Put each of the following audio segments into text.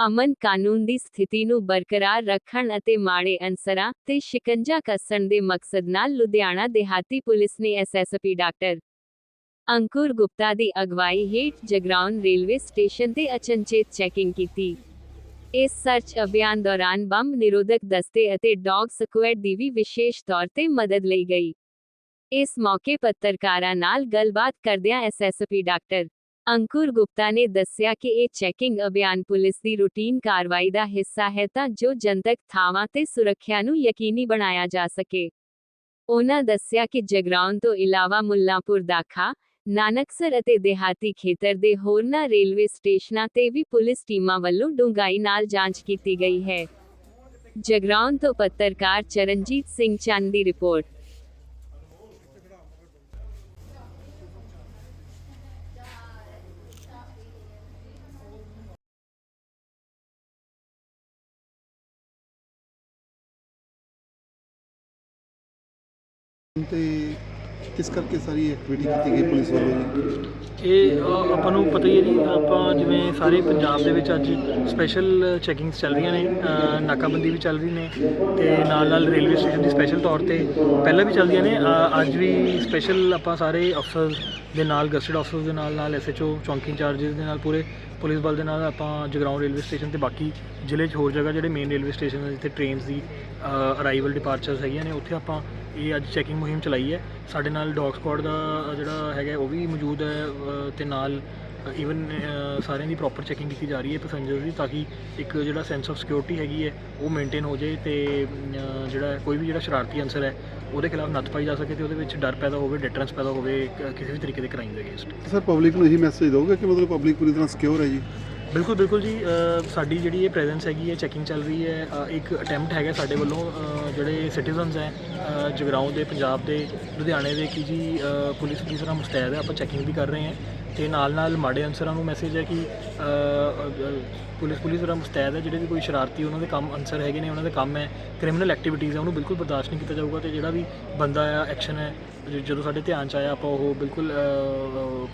ਅਮਨ ਕਾਨੂੰਨ ਦੀ ਸਥਿਤੀ ਨੂੰ ਬਰਕਰਾਰ ਰੱਖਣ ਅਤੇ ਮਾੜੇ ਅਨਸਰਾਂ ਤੇ ਸ਼ਿਕੰਜਾ ਕੱਸਣ ਦੇ ਮਕਸਦ ਨਾਲ ਲੁਧਿਆਣਾ ਦਿਹਾਤੀ ਪੁਲਿਸ ਨੇ ਐਸਐਸਪੀ ਡਾਕਟਰ ਅੰਕੁਰ ਗੁਪਤਾ ਦੀ ਅਗਵਾਈ ਹੇਠ ਜਗਰਾਉਂ ਰੇਲਵੇ ਸਟੇਸ਼ਨ ਤੇ ਅਚਨਚੇਤ ਚੈਕਿੰਗ ਕੀਤੀ। ਇਸ ਸਰਚ ਅਭਿਆਨ ਦੌਰਾਨ ਬੰਬ ਨਿਰੋਧਕ ਦਸਤੇ ਅਤੇ ਡੌਗ ਸਕੁਐਡ ਦੀ ਵੀ ਵਿਸ਼ੇਸ਼ ਤੌਰ ਤੇ ਮਦਦ ਲਈ ਗਈ। ਇਸ ਮੌਕੇ ਪੱਤਰਕਾਰਾਂ ਨਾਲ ਗੱਲਬਾਤ ਕਰਦਿਆਂ ਐਸਐਸਪੀ ਡਾਕਟਰ ਅੰਕੁਰ ਗੁਪਤਾ ਨੇ ਦੱਸਿਆ ਕਿ ਇਹ ਚੈਕਿੰਗ ਅਭਿਆਨ ਪੁਲਿਸ ਦੀ ਰੂਟੀਨ ਕਾਰਵਾਈ ਦਾ ਹਿੱਸਾ ਹੈ ਤਾਂ ਜੋ ਜਨਤਕ ਥਾਵਾਂ ਤੇ ਸੁਰੱਖਿਆ ਨੂੰ ਯਕੀਨੀ ਬਣਾਇਆ ਜਾ ਸਕੇ। ਉਹਨਾਂ ਦੱਸਿਆ ਕਿ ਜਗਰਾਉਂ ਤੋਂ ਇਲਾਵਾ ਮੁੱਲਾਂਪੁਰ ਦਾਖਾ, ਨਾਨਕਸਰ ਅਤੇ ਦਿਹਾਤੀ ਖੇਤਰ ਦੇ ਹੋਰਨਾਂ ਰੇਲਵੇ ਸਟੇਸ਼ਨਾਂ ਤੇ ਵੀ ਪੁਲਿਸ ਟੀਮਾਂ ਵੱਲੋਂ ਡੂੰਘਾਈ ਨਾਲ ਜਾਂਚ ਕੀਤੀ ਗਈ ਹੈ। ਜਗਰਾਉਂ ਤੋਂ ਪੱਤਰਕਾਰ ਚਰਨਜੀਤ ਸਿੰਘ ਚੰਦ ਦੀ ਰਿਪੋਰਟ। ਤੇ ਕਿਸ ਕਰਕੇ ਸਾਰੀ ਐਕਟੀਵਿਟੀ ਕੀਤੀ ਗਈ ਪੁਲਿਸ ਵੱਲੋਂ ਜੀ? ਇਹ ਅ, ਆਪਾਂ ਨੂੰ ਪਤਾ ਹੀ ਹੈ ਜੀ ਆਪਾਂ ਜਿਵੇਂ ਸਾਰੇ ਪੰਜਾਬ ਦੇ ਵਿੱਚ ਅੱਜ ਸਪੈਸ਼ਲ ਚੈਕਿੰਗਸ ਚੱਲ ਰਹੀਆਂ ਨੇ ਅ, ਨਾਕਾਬੰਦੀ ਵੀ ਚੱਲ ਰਹੀ ਨੇ ਤੇ ਨਾਲ ਨਾਲ ਰੇਲਵੇ ਸਟੇਸ਼ਨ ਦੀ ਸਪੈਸ਼ਲ ਤੌਰ ਤੇ ਪਹਿਲਾਂ ਵੀ ਚੱਲਦੀਆਂ ਨੇ ਅ, ਅੱਜ ਵੀ ਸਪੈਸ਼ਲ ਆਪਾਂ ਸਾਰੇ ਅਫਸਰ ਦੇ ਨਾਲ ਗਸਟਡ ਅਫਸਰਸ ਦੇ ਨਾਲ ਨਾਲ ਐਸਐਚਓ ਚੌਂਕੀ ਇੰਚਾਰਜਸ ਦੇ ਨਾਲ ਪੂਰੇ ਪੁਲਿਸ ਬਲ ਦੇ ਨਾਲ ਆਪਾਂ ਜਗਰਾਉਂ ਰੇਲਵੇ ਸਟੇਸ਼ਨ ਤੇ ਬਾਕੀ ਜ਼ਿਲ੍ਹੇ 'ਚ ਹੋਰ ਜਗ੍ਹਾ ਜਿਹੜੇ ਮੇਨ ਰੇਲਵੇ ਸਟੇਸ਼ਨ ਜਿੱਥੇ ਟ੍ਰੇਨਸ ਦੀ ਅਰਾਈਵਲ ਡਿਪਾਰਚਰਸ ਹੈਗੀਆਂ ਨੇ ਉੱਥੇ ਆਪਾਂ ਇਹ ਅੱਜ ਚੈਕਿੰਗ ਮੁਹਿੰਮ ਚਲਾਈ ਹੈ। ਸਾਡੇ ਨਾਲ ਡੌਗ ਸਕੁਆਡ ਦਾ ਜਿਹੜਾ ਹੈਗਾ ਉਹ ਵੀ ਮੌਜੂਦ ਹੈ ਅ, ਤੇ ਨਾਲ ਈਵਨ ਸਾਰਿਆਂ ਦੀ ਪ੍ਰੋਪਰ ਚੈਕਿੰਗ ਕੀਤੀ ਜਾ ਰਹੀ ਹੈ ਪੈਸੇਂਜਰਸ ਦੀ ਤਾਂ ਕਿ ਇੱਕ ਜਿਹੜਾ ਸੈਂਸ ਆਫ ਸਿਕਿਉਰਿਟੀ ਹੈਗੀ ਹੈ ਉਹ ਮੇਨਟੇਨ ਹੋ ਜਾਏ ਤੇ ਜਿਹੜਾ ਕੋਈ ਵੀ ਜਿਹੜਾ ਸ਼ਰਾਰਤੀ ਅਨਸਰ ਹੈ ਉਹਦੇ ਖਿਲਾਫ ਨੱਥ ਪਾਈ ਜਾ ਸਕੇ ਤੇ ਉਹਦੇ ਵਿੱਚ ਡਰ ਪੈਦਾ ਹੋਵੇ ਡਿਟਰੈਂਸ ਪੈਦਾ ਹੋਵੇ ਕਿਸੇ ਵੀ ਤਰੀਕੇ ਦੇ ਕ੍ਰਾਈਮ ਦੇ ਅਗੇਂਸਟ ਸਰ ਪਬਲਿਕ ਨੂੰ ਇਹੀ ਮੈਸੇਜ ਦੋਗੇ ਕਿ ਮਤਲਬ ਪਬਲਿਕ ਪੂਰੀ ਤਰ੍ਹਾਂ ਸਿਕਿਉਰ ਹੈ ਜੀ? ਬਿਲਕੁਲ ਬਿਲਕੁਲ ਜੀ ਸਾਡੀ ਜਿਹੜੀ ਇਹ ਪ੍ਰੈਜ਼ੈਂਸ ਹੈਗੀ ਹੈ ਚੈਕਿੰਗ ਚੱਲ ਰਹੀ ਹੈ ਇੱਕ ਅਟੈਂਪਟ ਹੈਗਾ ਸਾਡੇ ਵੱਲੋਂ ਜਿਹੜੇ ਸਿਟੀਜ਼ਨਸ ਹੈ ਅ, ਜਗਰਾਉਂ ਦੇ ਪੰਜਾਬ ਦੇ ਲੁਧਿਆਣੇ ਦੇ ਕਿ ਜੀ ਅ, ਪੁਲਿਸ ਪੂਰੀ ਤਰ੍ਹਾਂ ਮੁਸਤੈਦ ਹੈ ਆਪਾਂ ਚੈਕਿੰਗ ਵੀ ਕਰ ਰਹੇ ਹਾਂ। ਤੇ ਨਾਲ ਨਾਲ ਮਾੜੇ ਅਨਸਰਾਂ ਨੂੰ ਮੈਸੇਜ ਹੈ ਕਿ ਪੁਲਿਸ ਪੁਲਿਸ ਤਰ੍ਹਾਂ ਮੁਸਤੈਦ ਹੈ ਜਿਹੜੇ ਵੀ ਕੋਈ ਸ਼ਰਾਰਤੀ ਉਹਨਾਂ ਦੇ ਕੰਮ ਅਨਸਰ ਹੈਗੇ ਨੇ ਉਹਨਾਂ ਦੇ ਕੰਮ ਹੈ ਕ੍ਰਿਮੀਨਲ ਐਕਟੀਵਿਟੀਜ਼ ਹੈ ਉਹਨੂੰ ਬਿਲਕੁਲ ਬਰਦਾਸ਼ਤ ਨਹੀਂ ਕੀਤਾ ਜਾਊਗਾ ਤੇ ਜਿਹੜਾ ਵੀ ਬੰਦਾ ਆ ਐਕਸ਼ਨ ਹੈ ਜਦੋਂ ਸਾਡੇ ਧਿਆਨ ਚ ਆਇਆ ਆਪਾਂ ਉਹ ਬਿਲਕੁਲ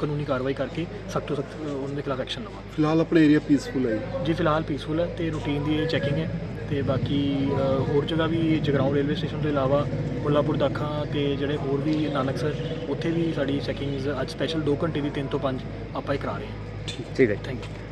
ਕਾਨੂੰਨੀ ਕਾਰਵਾਈ ਕਰਕੇ ਸਖਤ ਤੋਂ ਸਖਤ ਉਹਨਾਂ ਦੇ ਖਿਲਾਫ ਐਕਸ਼ਨ ਲਵਾਂਗੇ। ਫਿਲਹਾਲ ਆਪਣੇ ਏਰੀਆ ਪੀਸਫੁਲ ਹੈ ਜੀ। ਫਿਲਹਾਲ ਪੀਸਫੁਲ ਹੈ ਤੇ ਰੂਟੀਨ ਦੀ ਇਹ ਚੈਕਿੰਗ ਹੈ ਤੇ ਬਾਕੀ ਅ, ਹੋਰ ਜਗ੍ਹਾ ਵੀ ਜਗਰਾਉਂ ਰੇਲਵੇ ਸਟੇਸ਼ਨ ਤੋਂ ਇਲਾਵਾ ਮੁੱਲਾਪੁਰ ਦਾਖਾ ਤੇ ਜਿਹੜੇ ਹੋਰ ਵੀ ਨਾਨਕਸਰ ਉੱਥੇ ਵੀ ਸਾਡੀ ਚੈਕਿੰਗਸ ਅੱਜ ਸਪੈਸ਼ਲ 2 ਘੰਟੇ ਦੀ 3 ਤੋਂ 5 ਆਪਾਂ ਇਹ ਕਰਾ ਰਹੇ ਹਾਂ। ਠੀਕ। ਠੀਕ ਹੈ ਥੈਂਕ ਯੂ